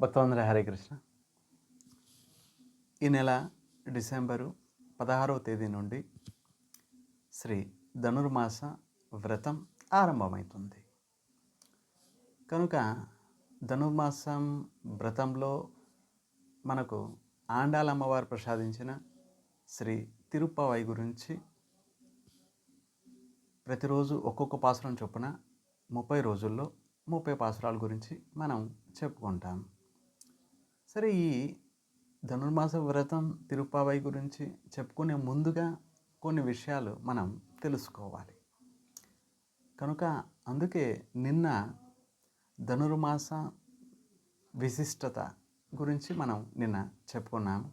భక్తవందర హరే కృష్ణ. ఈ నెల డిసెంబరు పదహారవ తేదీ నుండి శ్రీ ధనుర్మాస వ్రతం ఆరంభమవుతుంది. కనుక ధనుర్మాసం వ్రతంలో మనకు ఆండాల అమ్మవారు ప్రసాదించిన శ్రీ తిరుప్పవై గురించి ప్రతిరోజు ఒక్కొక్క పాసురం చొప్పున ముప్పై రోజుల్లో ముప్పై పాసురాల గురించి మనం చెప్పుకుంటాం. సరే ఈ ధనుర్మాస వ్రతం తిరుపావై గురించి చెప్పుకునే ముందుగా కొన్ని విషయాలు మనం తెలుసుకోవాలి. కనుక అందుకే నిన్న ధనుర్మాస విశిష్టత గురించి మనం నిన్న చెప్పుకున్నాము.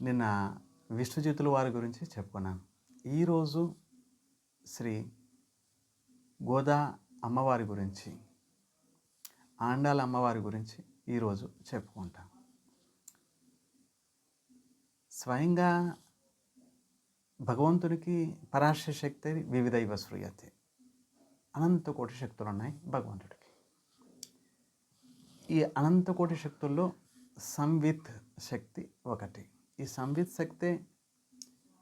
నిన్న విష్ణుజితుల వారి గురించి చెప్పుకున్నాం ఈరోజు శ్రీ గోదా అమ్మవారి గురించి ఆండాల అమ్మవారి గురించి ఈరోజు చెప్పుకుంటాం. స్వయంగా భగవంతునికి పరాశ శక్తి వివిధ ఇవ శ్రూయతే అనంత కోటి శక్తులు ఉన్నాయి భగవంతుడికి. ఈ అనంత కోటి శక్తుల్లో సంవిత్ శక్తి ఒకటి. ఈ సంవిత్ శక్తి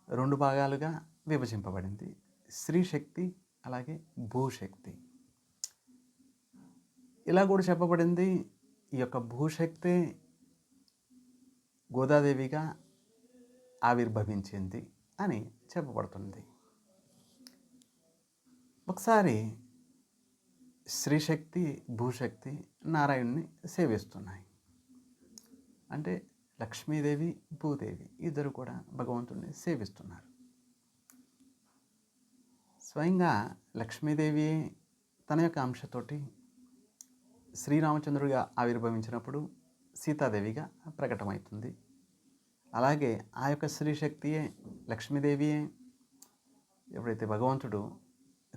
రెండు భాగాలుగా విభజింపబడింది. స్త్రీ శక్తి అలాగే భూశక్తి ఇలా కూడా చెప్పబడింది ఈ యొక్క భూశక్తి గోదాదేవిగా ఆవిర్భవించింది అని చెప్పబడుతుంది. ఒకసారి శ్రీశక్తి భూశక్తి నారాయణ్ణి సేవిస్తున్నాయి. అంటే లక్ష్మీదేవి భూదేవి ఇద్దరు కూడా భగవంతుడిని సేవిస్తున్నారు. స్వయంగా లక్ష్మీదేవి తన యొక్క అంశతోటి శ్రీరామచంద్రుడిగా ఆవిర్భవించినప్పుడు సీతాదేవిగా ప్రకటమవుతుంది. అలాగే ఆ యొక్క స్త్రీశక్తియే లక్ష్మీదేవియే ఎప్పుడైతే భగవంతుడు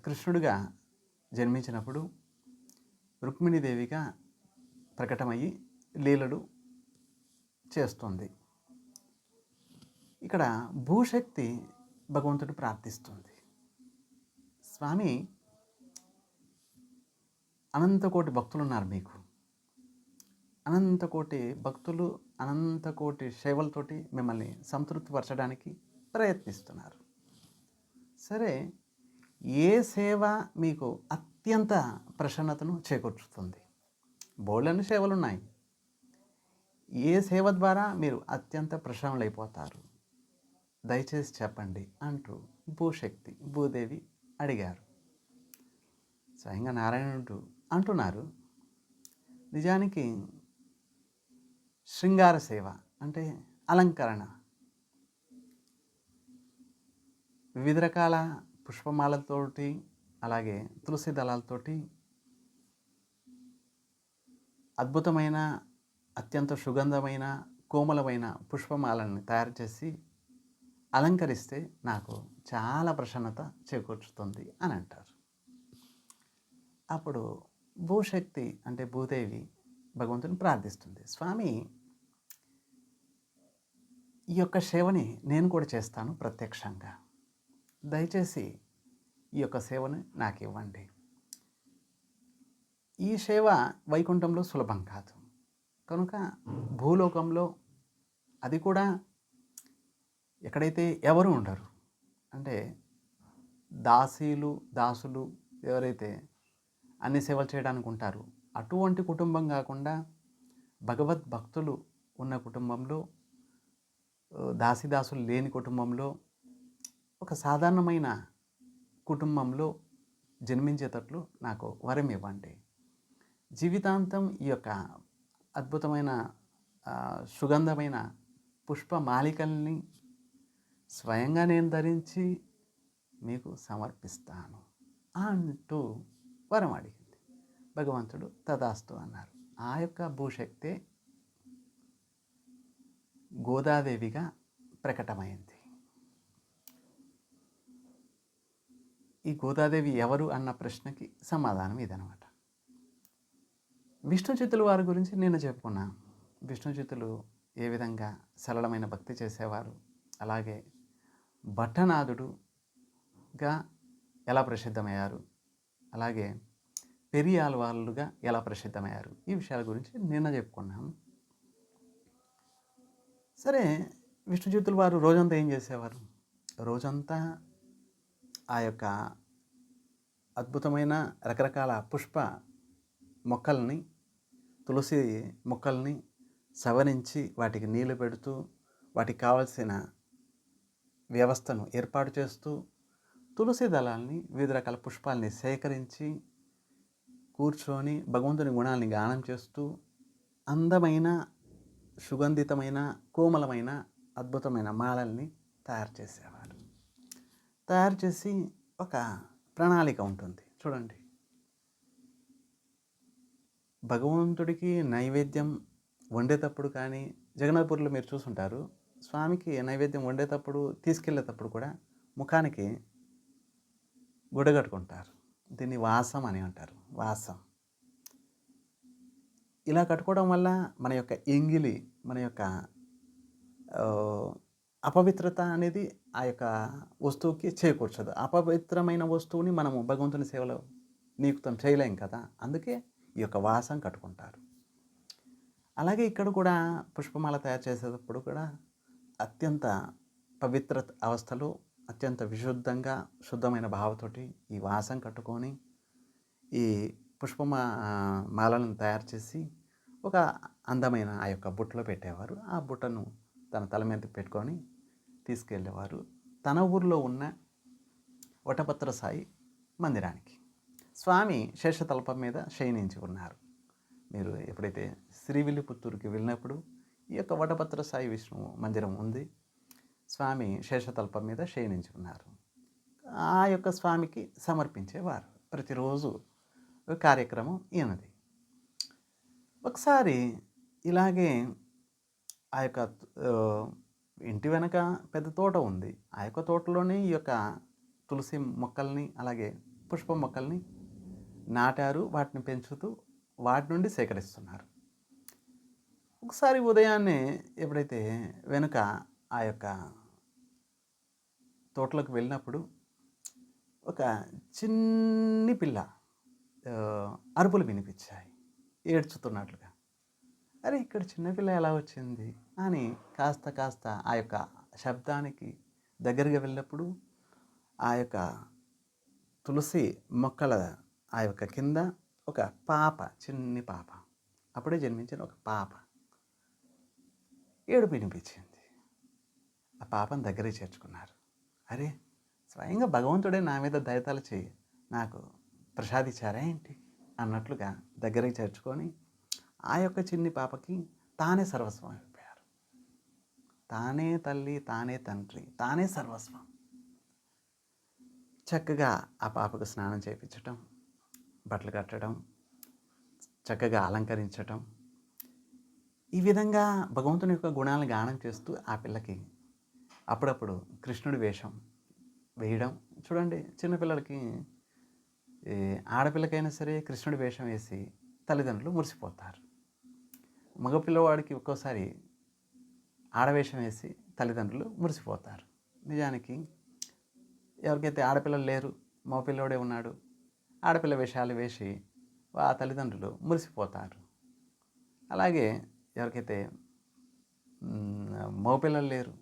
కృష్ణుడిగా జన్మించినప్పుడు రుక్మిణీదేవిగా ప్రకటమయ్యి లీలలు చేస్తుంది. ఇక్కడ భూశక్తి భగవంతుడు ప్రార్థిస్తుంది స్వామి అనంతకోటి భక్తులు ఉన్నారు మీకు. అనంతకోటి భక్తులు అనంతకోటి సేవలతోటి మిమ్మల్ని సంతృప్తిపరచడానికి ప్రయత్నిస్తున్నారు. సరే ఏ సేవ మీకు అత్యంత ప్రసన్నతను చేకూర్చుతుంది? బోళ్ళని సేవలు ఉన్నాయి ఏ సేవ ద్వారా మీరు అత్యంత ప్రసన్నులైపోతారు? దయచేసి చెప్పండి అంటూ భూశక్తి భూదేవి అడిగారు. స్వయంగా నారాయణుడు అంటున్నారు. నిజానికి శృంగార సేవ అంటే అలంకరణ. వివిధ రకాల పుష్పమాలతోటి అలాగే తులసి దళాలతోటి అద్భుతమైన అత్యంత సుగంధమైన కోమలమైన పుష్పమాలని తయారు చేసి అలంకరిస్తే నాకు చాలా ప్రసన్నత చేకూర్చుతుంది అని అంటారు. అప్పుడు భూశక్తి అంటే భూదేవి భగవంతుని ప్రార్థిస్తుంది. స్వామి ఈ యొక్క సేవని నేను కూడా చేస్తాను ప్రత్యక్షంగా. దయచేసి ఈ యొక్క సేవను నాకు ఇవ్వండి. ఈ సేవ వైకుంఠంలో సులభం కాదు. కనుక భూలోకంలో అది కూడా ఎక్కడైతే ఎవరు ఉండరు అంటే దాసీలు దాసులు ఎవరైతే అన్ని సేవలు చేయడానికి ఉంటారు అటువంటి కుటుంబం కాకుండా భగవద్ భక్తులు ఉన్న కుటుంబంలో దాసిదాసులు లేని కుటుంబంలో ఒక సాధారణమైన కుటుంబంలో జన్మించేటట్లు నాకు వరం ఇవ్వండి. జీవితాంతం ఈ యొక్క అద్భుతమైన సుగంధమైన పుష్పమాలికల్ని స్వయంగా నేను ధరించి మీకు సమర్పిస్తాను అంటూ వరం అడిగింది. భగవంతుడు తదాస్తు అన్నారు. ఆ యొక్క భూశక్తే గోదాదేవిగా ప్రకటమైంది. ఈ గోదాదేవి ఎవరు అన్న ప్రశ్నకి సమాధానం ఇదనమాట విష్ణుచితులు వారి గురించి నేను చెప్పుకున్నా. విష్ణుచితులు ఏ విధంగా సరళమైన భక్తి చేసేవారు? అలాగే భట్టనాథుడుగా ఎలా ప్రసిద్ధమయ్యారు? అలాగే పెరియాల వాళ్ళుగా ఎలా ప్రసిద్ధమయ్యారు? ఈ విషయాల గురించి నిన్న చెప్పుకున్నాం. సరే విష్ణుచిత్తుల వారు రోజంతా ఏం చేసేవారు? రోజంతా ఆ యొక్క అద్భుతమైన రకరకాల పుష్ప మొక్కల్ని తులసి మొక్కల్ని సవరించి వాటికి నీళ్ళు పెడుతూ వాటికి కావలసిన వ్యవస్థను ఏర్పాటు చేస్తూ తులసి దళాల్ని వివిధ రకాల పుష్పాల్ని సేకరించి కూర్చొని భగవంతుని గుణాలని గానం చేస్తూ అందమైన సుగంధితమైన కోమలమైన అద్భుతమైన మాలల్ని తయారు చేసేవారు. తయారు చేసి ఒక ప్రణాళిక ఉంటుంది. చూడండి. భగవంతుడికి నైవేద్యం వండేటప్పుడు కానీ జగన్నాథపూర్లో మీరు చూసుంటారు స్వామికి నైవేద్యం వండేటప్పుడు తీసుకెళ్ళేటప్పుడు కూడా ముఖానికి గుడగట్టుకుంటారు. దీన్ని వాసం అని అంటారు. వాసం. ఇలా కట్టుకోవడం వల్ల మన యొక్క ఎంగిలి మన యొక్క అపవిత్రత అనేది ఆ యొక్క వస్తువుకి చేకూర్చదు. అపవిత్రమైన వస్తువుని మనము భగవంతుని సేవలో నియుక్తం చేయలేం కదా. అందుకే ఈ యొక్క వాసం కట్టుకుంటారు. అలాగే ఇక్కడ కూడా పుష్పమాల తయారు చేసేటప్పుడు కూడా అత్యంత పవిత్ర అవస్థలో అత్యంత విశుద్ధంగా శుద్ధమైన భావతోటి ఈ వాసం కట్టుకొని ఈ పుష్పమ మాలను తయారు చేసి ఒక అందమైన ఆ యొక్క బుట్టలో పెట్టేవారు. ఆ బుట్టను తన తల మీద పెట్టుకొని తీసుకెళ్ళేవారు. తన ఊరిలో ఉన్న వటపత్ర సాయి మందిరానికి. స్వామి శేషతల్పం మీద శయనించి ఉన్నారు. మీరు ఎప్పుడైతే శ్రీవిల్లిపుత్తూరుకి వెళ్ళినప్పుడు ఈ యొక్క వటపత్ర సాయి విష్ణు మందిరం ఉంది స్వామి శేషతల్పం మీద శయనించి ఉన్నారు ఆ యొక్క స్వామికి సమర్పించేవారు. ప్రతిరోజు కార్యక్రమం ఈయనది. ఒకసారి ఇలాగే ఆ యొక్క ఇంటి వెనక పెద్ద తోట ఉంది. ఆ యొక్క తోటలోనే ఈ యొక్క తులసి మొక్కల్ని అలాగే పుష్ప మొక్కల్ని నాటారు. వాటిని పెంచుతూ వాటి నుండి సేకరిస్తున్నారు. ఒకసారి ఉదయాన్నే ఎప్పుడైతే వెనుక ఆ యొక్క తోటలోకి వెళ్ళినప్పుడు ఒక చిన్ని పిల్ల అరుపులు వినిపించాయి. ఏడ్చుతున్నట్లుగా. అరే ఇక్కడ చిన్నపిల్ల ఎలా వచ్చింది? అని కాస్త కాస్త ఆ యొక్క శబ్దానికి దగ్గరగా వెళ్ళినప్పుడు ఆ యొక్క తులసి మొక్కల ఆ యొక్క కింద ఒక పాప చిన్ని పాప అప్పుడే జన్మించిన ఒక పాప ఏడుపు వినిపించింది. ఆ పాపను దగ్గరే చేర్చుకున్నారు. అరే స్వయంగా భగవంతుడే నా మీద దయతలు చేయి. నాకు ప్రసాదించారా ఏంటి? అన్నట్లుగా దగ్గరికి చేర్చుకొని ఆ యొక్క చిన్ని పాపకి తానే సర్వస్వం అయిపోయారు. తానే తల్లి తానే తండ్రి తానే సర్వస్వం. చక్కగా ఆ పాపకు స్నానం చేయించటం బట్టలు కట్టడం చక్కగా అలంకరించటం. ఈ విధంగా భగవంతుని యొక్క గుణాలను గానం చేస్తూ ఆ పిల్లకి అప్పుడప్పుడు కృష్ణుడి వేషం వేయడం. చూడండి చిన్నపిల్లలకి ఆడపిల్లకైనా సరే కృష్ణుడి వేషం వేసి తల్లిదండ్రులు మురిసిపోతారు. మగపిల్లవాడికి ఒక్కోసారి ఆడవేషం వేసి తల్లిదండ్రులు మురిసిపోతారు. నిజానికి ఎవరికైతే ఆడపిల్లలు లేరు మగపిల్లవాడే ఉన్నాడు ఆడపిల్ల వేషాలు వేసి ఆ తల్లిదండ్రులు మురిసిపోతారు. అలాగే ఎవరికైతే మగపిల్లలు లేరు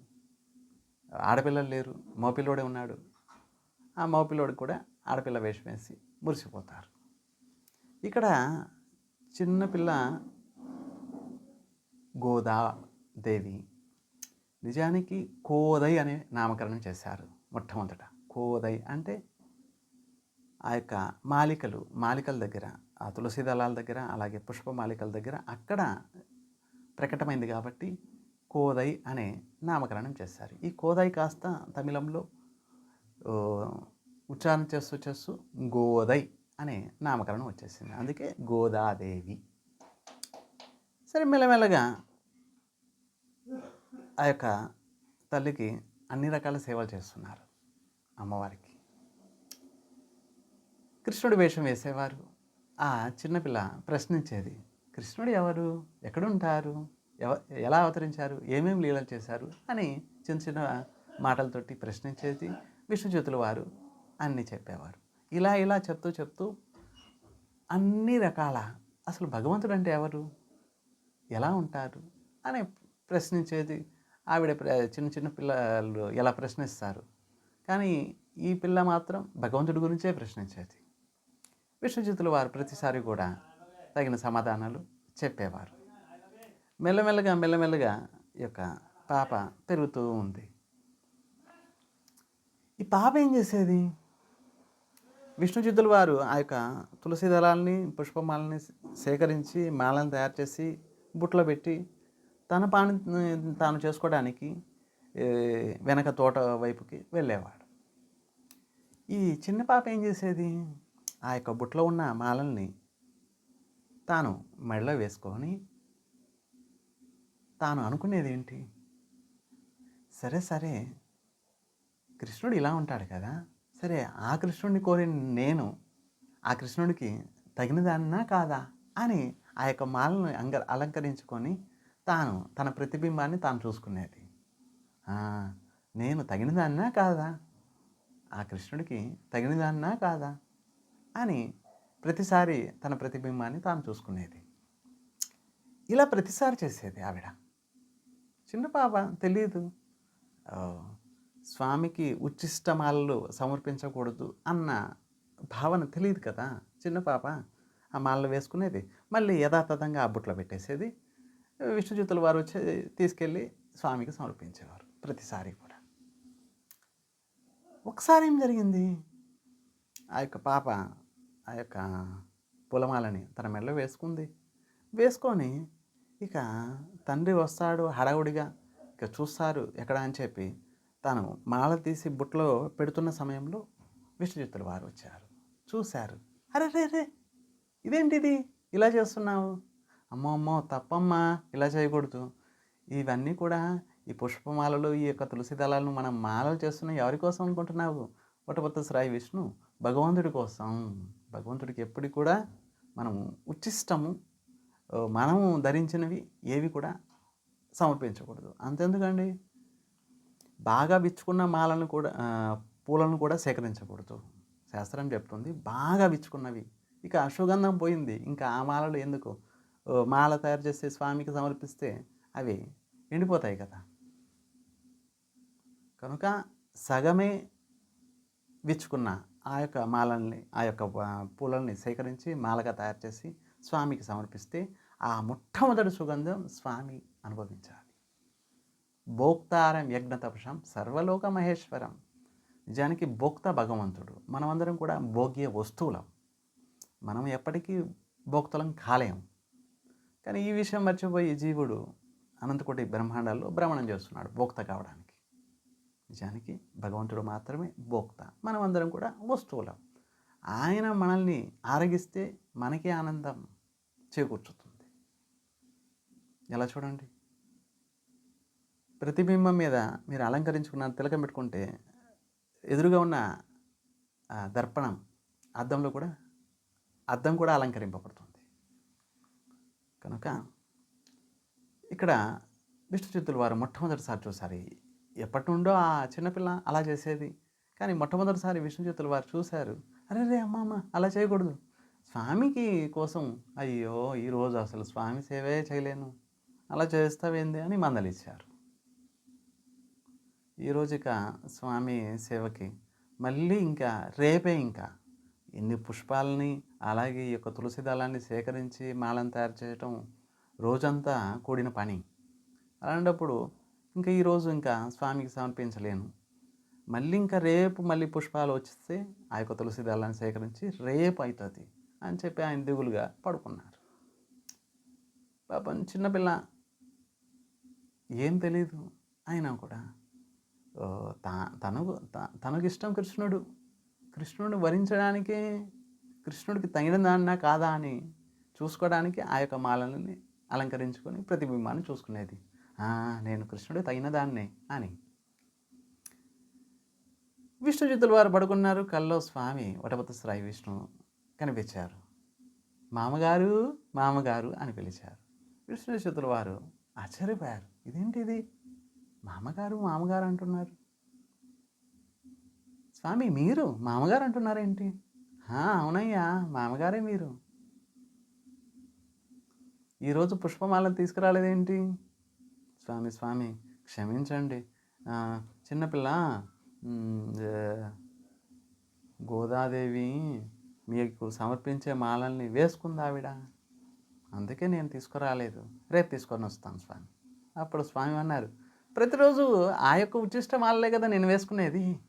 ఆడపిల్లలు లేరు మగపిల్లోడే ఉన్నాడు. ఆ మగపిల్లోడికి కూడా ఆడపిల్ల వేషం వేసి మురిసిపోతారు. ఇక్కడ చిన్నపిల్ల గోదాదేవి నిజానికి కోదై అనే నామకరణం చేశారు మొట్టమొదట. కోదై అంటే ఆ యొక్క మాలికలు మాలికల దగ్గర ఆ తులసి దళాల దగ్గర అలాగే పుష్ప మాలికల దగ్గర అక్కడ ప్రకటమైంది కాబట్టి కోదై అనే నామకరణం చేశారు ఈ కోదై కాస్త తమిళంలో ఉచ్చారణ చేస్తూ చేస్తూ గోదై అనే నామకరణం వచ్చేసింది. అందుకే గోదాదేవి. సరే మెల్లమెల్లగా ఆ యొక్క తల్లికి అన్ని రకాల సేవలు చేస్తున్నారు అమ్మవారికి. కృష్ణుడు వేషం వేసేవారు. ఆ చిన్నపిల్ల ప్రశ్నించేది కృష్ణుడు ఎవరు? ఎక్కడుంటారు? ఎలా అవతరించారు? ఏమేమి లీలలు చేశారు? అని చిన్న చిన్న మాటలతోటి ప్రశ్నించేది విష్ణుజ్యోతుల వారు అన్నీ చెప్పేవారు. ఇలా ఇలా చెప్తూ చెప్తూ అన్ని రకాల అసలు భగవంతుడు అంటే ఎవరు? ఎలా ఉంటారు? అని ప్రశ్నించేది ఆవిడ ప్ర- చిన్న చిన్న పిల్లలు ఎలా ప్రశ్నిస్తారు. కానీ ఈ పిల్ల మాత్రం భగవంతుడి గురించే ప్రశ్నించేది. విష్ణుచితులు వారు ప్రతిసారి కూడా తగిన సమాధానాలు చెప్పేవారు. మెల్లమెల్లగా మెల్లమెల్లగా ఈ యొక్క పాప పెరుగుతూ ఉంది. ఈ పాప ఏం చేసేది? విష్ణుచిత్తుల వారు ఆ యొక్క తులసి దళాలని పుష్పమాలని సేకరించి మాలను తయారు చేసి బుట్టలో పెట్టి తన పాని తాను చేసుకోవడానికి వెనక తోట వైపుకి వెళ్ళేవాడు. ఈ చిన్న పాప ఏం చేసేది? ఆ యొక్క బుట్టలో ఉన్న మాలల్ని తాను మెడలో వేసుకొని తాను అనుకునేది ఏంటి సరే సరే. కృష్ణుడు ఇలా ఉంటాడు కదా. సరే ఆ కృష్ణుడిని కోరి నేను ఆ కృష్ణుడికి తగినదాన్నా కాదా అని ఆ యొక్క మాలను అంగ అలంకరించుకొని తాను తన ప్రతిబింబాన్ని తాను చూసుకునేది. నేను తగినదాన్నా కాదా? ఆ కృష్ణుడికి తగినదాన్నా కాదా? అని ప్రతిసారి తన ప్రతిబింబాన్ని తాను చూసుకునేది. ఇలా ప్రతిసారి చేసేది ఆవిడ. చిన్న పాప తెలియదు స్వామికి ఉచ్చిష్టమాలలు సమర్పించకూడదు అన్న భావన తెలియదు కదా. చిన్న పాప ఆ మాలలు వేసుకునేది మళ్ళీ యథాతథంగా ఆ బుట్లో పెట్టేసేది. విష్ణుచిత్తుల వారు వచ్చి తీసుకెళ్ళి స్వామికి సమర్పించేవారు ప్రతిసారి కూడా. ఒకసారి ఏం జరిగింది? ఆ యొక్క పాప ఆ యొక్క పూలమాలని తన మెడలో వేసుకుంది. వేసుకొని ఇక తండ్రి వస్తాడు హడావుడిగా. ఇక చూస్తారు ఎక్కడ అని చెప్పి తాను మాల తీసి బుట్టలో పెడుతున్న సమయంలో విష్ణుచిత్తుల వారు వచ్చారు. చూశారు. అరే రే రే ఇదేంటిది? ఇలా చేస్తున్నావు? అమ్మో అమ్మో తప్పమ్మా ఇలా చేయకూడదు. ఇవన్నీ కూడా ఈ పుష్పమాలలు ఈ యొక్క తులసి దళాలను మనం మాలలు చేస్తున్న ఎవరి కోసం అనుకుంటున్నావు? వటపత్త శ్రాయి విష్ణు భగవంతుడి కోసం. భగవంతుడికి ఎప్పటికి కూడా మనము ఉచ్చిష్టము మనం మనము ధరించినవి ఏవి కూడా సమర్పించకూడదు. అంతెందుకండి? బాగా విచ్చుకున్న మాలను కూడా పూలను కూడా సేకరించకూడదు. శాస్త్రం చెప్తుంది బాగా విచ్చుకున్నవి. ఇక అశ్వగంధం పోయింది ఇంకా ఆ మాలలు ఎందుకు? మాల తయారు చేస్తే స్వామికి సమర్పిస్తే అవి ఎండిపోతాయి కదా. కనుక సగమే విచ్చుకున్న ఆ యొక్క మాలల్ని ఆ యొక్క పూలల్ని సేకరించి మాలగా తయారు చేసి స్వామికి సమర్పిస్తే ఆ మొట్టమొదటి సుగంధం స్వామి అనుభవించాలి. భోక్తారం యజ్ఞ సర్వలోక మహేశ్వరం. నిజానికి భోక్త భగవంతుడు. మనమందరం కూడా భోగ్య వస్తువులం. మనం ఎప్పటికీ భోక్తలం కాలేం. కానీ ఈ విషయం మర్చిపోయి జీవుడు అనంతకోటి బ్రహ్మాండాల్లో భ్రమణం చేస్తున్నాడు భోక్త కావడానికి. నిజానికి భగవంతుడు మాత్రమే భోక్త. మనమందరం కూడా వస్తువులం. ఆయన మనల్ని ఆరగిస్తే మనకే ఆనందం. చేకూర్చుతుంది. ఎలా చూడండి? ప్రతిబింబం మీద మీరు అలంకరించుకున్న తిలకం పెట్టుకుంటే ఎదురుగా ఉన్న దర్పణం అద్దంలో కూడా అద్దం కూడా అలంకరింపబడుతుంది. కనుక ఇక్కడ విష్ణుచిత్తులు వారు మొట్టమొదటిసారి చూసారు. ఎప్పటి నుండో ఆ చిన్నపిల్ల అలా చేసేది. కానీ మొట్టమొదటిసారి విష్ణుచిత్తులు వారు చూశారు. అరే రే అమ్మ అమ్మ అలా చేయకూడదు. స్వామికి కోసం అయ్యో ఈరోజు అసలు స్వామి సేవే చేయలేను. అలా చేస్తావేంది అని మందలిచ్చారు. ఈరోజు ఇక స్వామి సేవకి మళ్ళీ ఇంకా రేపే ఇంకా ఎన్ని పుష్పాలని అలాగే ఈ యొక్క తులసి దళాన్ని సేకరించి మాలను తయారు చేయటం రోజంతా కూడిన పని. అలాంటప్పుడు ఇంకా ఈరోజు ఇంకా స్వామికి సమర్పించలేను. మళ్ళీ ఇంకా రేపు మళ్ళీ పుష్పాలు వచ్చిస్తే ఆ యొక్క తులసి దళాన్ని సేకరించి రేపు అవుతుంది అని చెప్పి ఆయన దిగులుగా పడుకున్నారు. పాపం చిన్నపిల్ల ఏం తెలీదు అయినా కూడా తనకు త- తనకు ఇష్టం కృష్ణుడు. కృష్ణుడిని వరించడానికి కృష్ణుడికి తగిన దాన్నా కాదా అని చూసుకోవడానికి ఆ యొక్క మాలలని అలంకరించుకొని ప్రతిబింబాన్ని చూసుకునేది. నేను కృష్ణుడికి తగిన దాన్నే అని. విష్ణుజిత్తుల వారు పడుకున్నారు. కల్లో స్వామి వటపత శ్రాయి విష్ణు కనిపించారు. మామగారు మామగారు అని పిలిచారు. విష్ణుజిత్తుల వారు ఆశ్చర్యపోయారు. ఇదేంటి ఇది మామగారు మామగారు అంటున్నారు. స్వామి మీరు మామగారు అంటున్నారేంటి? అవునయ్యా మామగారే మీరు. ఈరోజు పుష్పమాలను తీసుకురాలేదేంటి? స్వామి స్వామి క్షమించండి. చిన్నపిల్ల గోదాదేవి మీకు సమర్పించే మాలల్ని వేసుకుంది ఆవిడ. అందుకే నేను తీసుకురాలేదు. రేపు తీసుకొని వస్తాను స్వామి. అప్పుడు స్వామి అన్నారు ప్రతిరోజు ఆ యొక్క ఉచ్చిష్ట మాలలే కదా నేను వేసుకునేది.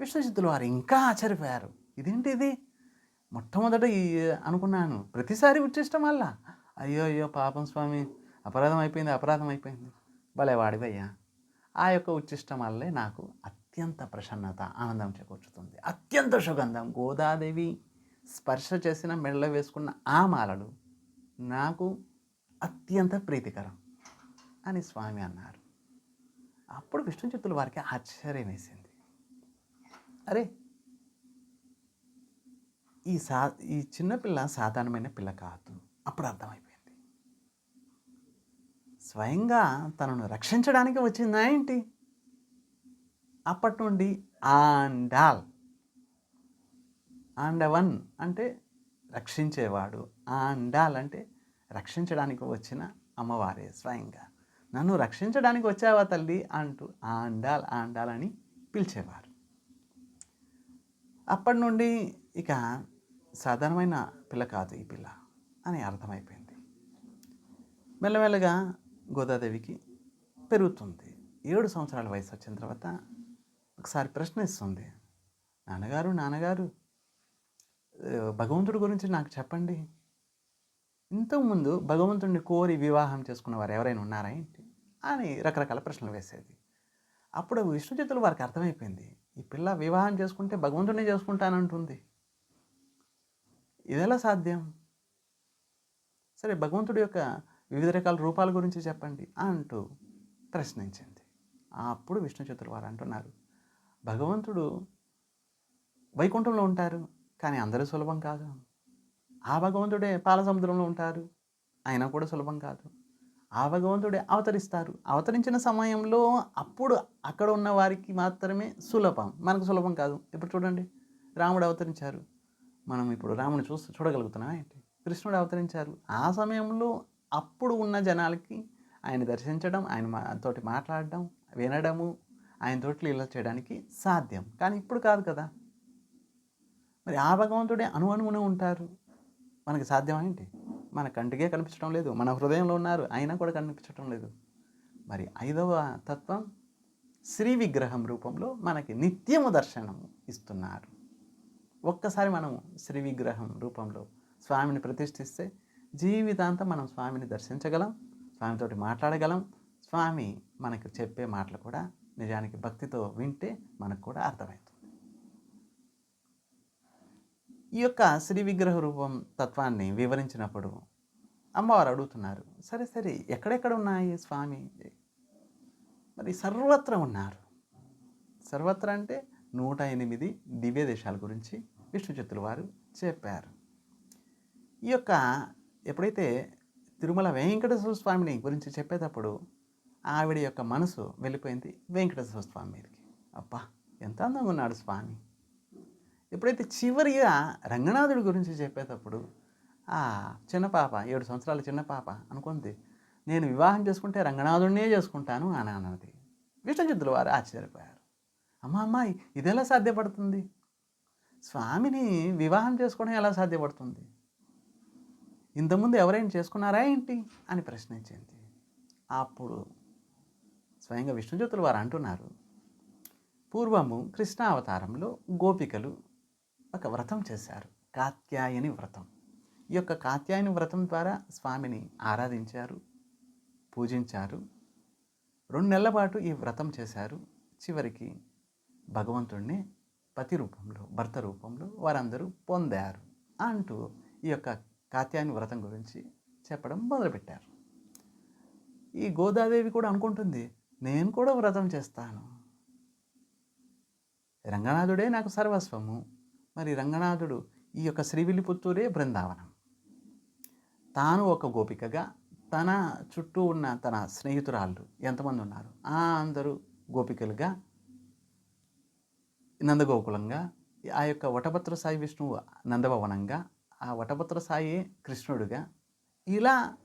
విశ్వజిత్తులు వారు ఇంకా ఆశ్చర్యపోయారు. ఇదేంటి ఇది? మొట్టమొదట అనుకున్నాను. ప్రతిసారి ఉచ్చిష్టం వల్ల అయ్యో అయ్యో పాపం స్వామి. అపరాధం అయిపోయింది అపరాధం అయిపోయింది. భలే వాడివయ్యా ఆ యొక్క ఉచ్చిష్టం వల్లే నాకు అత్యంత ప్రసన్నత ఆనందం చేకూర్చుతుంది. అత్యంత సుగంధం. గోదాదేవి స్పర్శ చేసిన మెడలో వేసుకున్న ఆ మాలలు నాకు అత్యంత ప్రీతికరం అని స్వామి అన్నారు. అప్పుడు విష్ణుచిత్తుల వారికి ఆశ్చర్యం వేసింది. అరే ఈ సా ఈ చిన్నపిల్ల సాధారణమైన పిల్ల కాదు. అప్పుడు అర్థమైపోయింది. స్వయంగా తనను రక్షించడానికి వచ్చిందా ఏంటి? అప్పటి నుండి ఆండాల్. ఆండవన్ అంటే రక్షించేవాడు. ఆండాల్ అంటే రక్షించడానికి వచ్చిన అమ్మవారే స్వయంగా. నన్ను రక్షించడానికి వచ్చావా తల్లి? అంటూ ఆండాల్ ఆండాల్ అని పిలిచేవారు. అప్పటి నుండి ఇక సాధారణమైన పిల్ల కాదు ఈ పిల్ల అని అర్థమైపోయింది. మెల్లమెల్లగా గోదాదేవికి పెరుగుతుంది. ఏడు సంవత్సరాల వయసు వచ్చిన తర్వాత ఒకసారి ప్రశ్న ఇస్తుంది నాన్నగారు నాన్నగారు భగవంతుడి గురించి నాకు చెప్పండి. ఇంతకుముందు భగవంతుడిని కోరి వివాహం చేసుకున్న వారు ఎవరైనా ఉన్నారా ఏంటి? అని రకరకాల ప్రశ్నలు వేసేది. అప్పుడు విష్ణుచిత్తులు వారికి అర్థమైపోయింది. ఈ పిల్ల వివాహం చేసుకుంటే భగవంతుడిని చేసుకుంటానంటుంది. ఇదెలా సాధ్యం? సరే భగవంతుడి యొక్క వివిధ రకాల రూపాల గురించి చెప్పండి అంటూ ప్రశ్నించింది. అప్పుడు విష్ణు వారు అంటున్నారు భగవంతుడు వైకుంఠంలో ఉంటారు కానీ అందరూ సులభం కాదు. ఆ భగవంతుడే పాల సముద్రంలో ఉంటారు అయినా కూడా సులభం కాదు. ఆ భగవంతుడే అవతరిస్తారు. అవతరించిన సమయంలో అప్పుడు అక్కడ ఉన్న వారికి మాత్రమే సులభం. మనకు సులభం కాదు. ఇప్పుడు చూడండి రాముడు అవతరించారు. మనం ఇప్పుడు రాముని చూస్తూ చూడగలుగుతున్నాం ఏంటి? కృష్ణుడు అవతరించారు. ఆ సమయంలో అప్పుడు ఉన్న జనాలకి ఆయన దర్శించడం ఆయన మా- తోటి మాట్లాడడం వినడము ఆయన తోటి లీల చేయడానికి సాధ్యం. కానీ ఇప్పుడు కాదు కదా. మరి ఆ భగవంతుడే అణువణువునే ఉంటారు. మనకి సాధ్యం ఏంటి? మన కంటికే కనిపించడం లేదు. మన హృదయంలో ఉన్నారు. అయినా కూడా కనిపించడం లేదు. మరి ఐదవ తత్వం శ్రీ విగ్రహం రూపంలో మనకి నిత్యము దర్శనం ఇస్తున్నారు. ఒక్కసారి మనము శ్రీ విగ్రహం రూపంలో స్వామిని ప్రతిష్ఠిస్తే జీవితాంతం మనం స్వామిని దర్శించగలం స్వామితోటి మాట్లాడగలం. స్వామి మనకు చెప్పే మాటలు కూడా నిజానికి భక్తితో వింటే మనకు కూడా అర్థమవుతుంది ఈ యొక్క శ్రీ విగ్రహ రూపం తత్వాన్ని వివరించినప్పుడు అమ్మవారు అడుగుతున్నారు సరే సరే ఎక్కడెక్కడ ఉన్నాయి స్వామి? మరి సర్వత్ర ఉన్నారు. సర్వత్ర అంటే నూట ఎనిమిది దివ్య దేశాల గురించి విష్ణు చిత్తుల వారు చెప్పారు. ఈ యొక్క ఎప్పుడైతే తిరుమల వెంకటేశ్వర స్వామిని గురించి చెప్పేటప్పుడు ఆవిడ యొక్క మనసు వెళ్ళిపోయింది వెంకటేశ్వర స్వామి మీదకి. అబ్బా ఎంత అందంగా ఉన్నాడు స్వామి. ఎప్పుడైతే చివరిగా రంగనాథుడి గురించి చెప్పేటప్పుడు ఆ చిన్న పాప ఏడు సంవత్సరాల చిన్న పాప అనుకుంది నేను వివాహం చేసుకుంటే రంగనాథుడినే చేసుకుంటాను అని అన్నది. విష్ణుచిత్తుల వారు ఆశ్చర్యపోయారు. అమ్మ అమ్మాయి ఇది ఎలా సాధ్యపడుతుంది? స్వామిని వివాహం చేసుకోవడం ఎలా సాధ్యపడుతుంది? ఇంతకుముందు ఎవరైనా చేసుకున్నారా ఏంటి? అని ప్రశ్నించింది. అప్పుడు స్వయంగా విష్ణుజ్యోతులు వారు అంటున్నారు. పూర్వము కృష్ణ అవతారంలో గోపికలు ఒక వ్రతం చేశారు. కాత్యాయని వ్రతం. ఈ యొక్క కాత్యాయని వ్రతం ద్వారా స్వామిని ఆరాధించారు పూజించారు. రెండు నెలల పాటు ఈ వ్రతం చేశారు. చివరికి భగవంతుణ్ణి పతి రూపంలో భర్త రూపంలో వారందరూ పొందారు అంటూ ఈ యొక్క కాత్యాయని వ్రతం గురించి చెప్పడం మొదలుపెట్టారు. ఈ గోదాదేవి కూడా అనుకుంటుంది నేను కూడా వ్రతం చేస్తాను. రంగనాథుడే నాకు సర్వస్వము. మరి రంగనాథుడు ఈ యొక్క శ్రీవిల్లిపుత్తూరే బృందావనం. తాను ఒక గోపికగా తన చుట్టూ ఉన్న తన స్నేహితురాళ్ళు ఎంతమంది ఉన్నారు? ఆ అందరూ గోపికలుగా నందగోకులంగా ఆ యొక్క వటభద్ర సాయి విష్ణువు నందభవనంగా ఆ వటభద్ర సాయి కృష్ణుడుగా ఇలా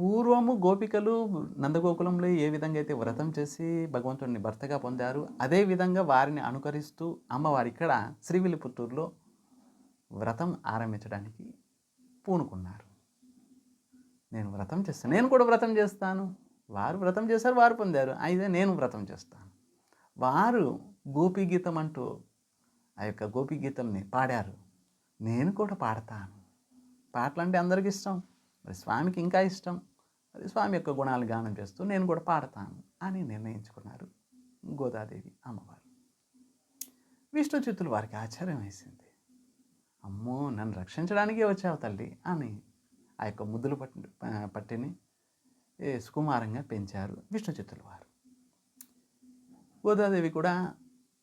పూర్వము గోపికలు నందగోకులంలో ఏ విధంగా అయితే వ్రతం చేసి భగవంతుడిని భర్తగా పొందారు అదే విధంగా వారిని అనుకరిస్తూ అమ్మవారు ఇక్కడ శ్రీవిల్లిపుత్తూరులో వ్రతం ఆరంభించడానికి పూనుకున్నారు. నేను వ్రతం చేస్తాను నేను కూడా వ్రతం చేస్తాను. వారు వ్రతం చేశారు వారు పొందారు. అయితే నేను వ్రతం చేస్తాను. వారు గోపిగీతం అంటూ ఆ యొక్క గోపిగీతంని పాడారు. నేను కూడా పాడతాను. పాటలు అంటే అందరికి ఇష్టం. మరి స్వామికి ఇంకా ఇష్టం. మరి స్వామి యొక్క గుణాలు గానం చేస్తూ నేను కూడా పాడతాను అని నిర్ణయించుకున్నారు గోదాదేవి అమ్మవారు. విష్ణు చిత్తులు వారికి ఆశ్చర్యం వేసింది. అమ్మో నన్ను రక్షించడానికే వచ్చావు తల్లి అని ఆ యొక్క ముద్దులు పట్టి పట్టిని సుకుమారంగా పెంచారు విష్ణు చిత్తుల వారు. గోదాదేవి కూడా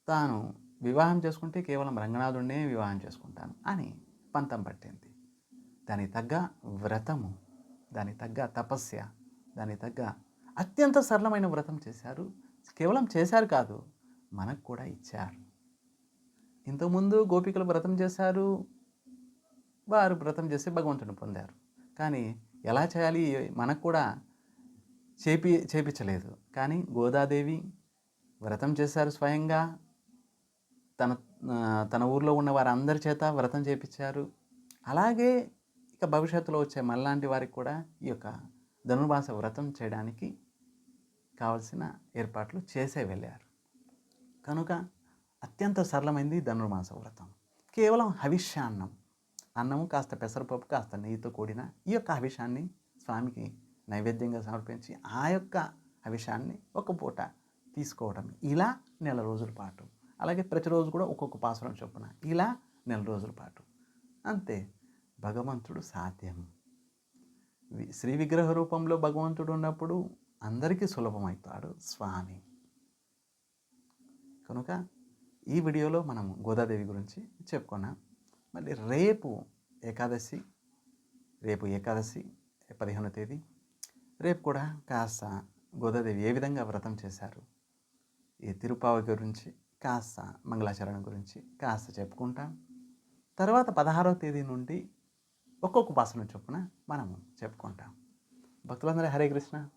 తాను వివాహం చేసుకుంటే కేవలం రంగనాథుడినే వివాహం చేసుకుంటాను అని పంతం పట్టింది. దానికి తగ్గ వ్రతము దానికి తగ్గ తపస్య దానికి తగ్గ అత్యంత సరళమైన వ్రతం చేశారు. కేవలం చేశారు కాదు మనకు కూడా ఇచ్చారు. ఇంతకుముందు గోపికలు వ్రతం చేశారు వారు వ్రతం చేసి భగవంతుని పొందారు. కానీ ఎలా చేయాలి మనకు కూడా చేపి చేపించలేదు. కానీ గోదాదేవి వ్రతం చేశారు స్వయంగా. తన తన ఊర్లో ఉన్న వారందరి చేత వ్రతం చేపించారు. అలాగే ఇక భవిష్యత్తులో వచ్చే మళ్ళాంటి వారికి కూడా ఈ యొక్క ధనుర్మాస వ్రతం చేయడానికి కావలసిన ఏర్పాట్లు చేసే వెళ్ళారు. కనుక అత్యంత సరళమైంది ధనుర్మాస వ్రతం. కేవలం హవిష్యాన్నం అన్నము కాస్త పెసరపప్పు కాస్త నెయ్యితో కూడిన ఈ యొక్క హవిషాన్ని స్వామికి నైవేద్యంగా సమర్పించి ఆ యొక్క హవిషాన్ని ఒక పూట తీసుకోవడం ఇలా నెల రోజుల పాటు అలాగే ప్రతిరోజు కూడా ఒక్కొక్క పాసురం చొప్పున ఇలా నెల రోజుల పాటు. అంతే. భగవంతుడు సాధ్యం. శ్రీ విగ్రహ రూపంలో భగవంతుడు ఉన్నప్పుడు అందరికీ సులభమవుతాడు స్వామి. కనుక ఈ వీడియోలో మనం గోదాదేవి గురించి చెప్పుకున్నాం. మళ్ళీ రేపు ఏకాదశి రేపు ఏకాదశి పదిహేనో తేదీ రేపు కూడా కాస్త గోదాదేవి ఏ విధంగా వ్రతం చేశారు ఈ తిరుపావి గురించి కాస్త మంగళాచరణ గురించి కాస్త చెప్పుకుంటాం. తర్వాత పదహారవ తేదీ నుండి ఒక్కొక్క ఉపాసన చొప్పున మనము చెప్పుకుంటాం. భక్తులందరూ హరే కృష్ణ.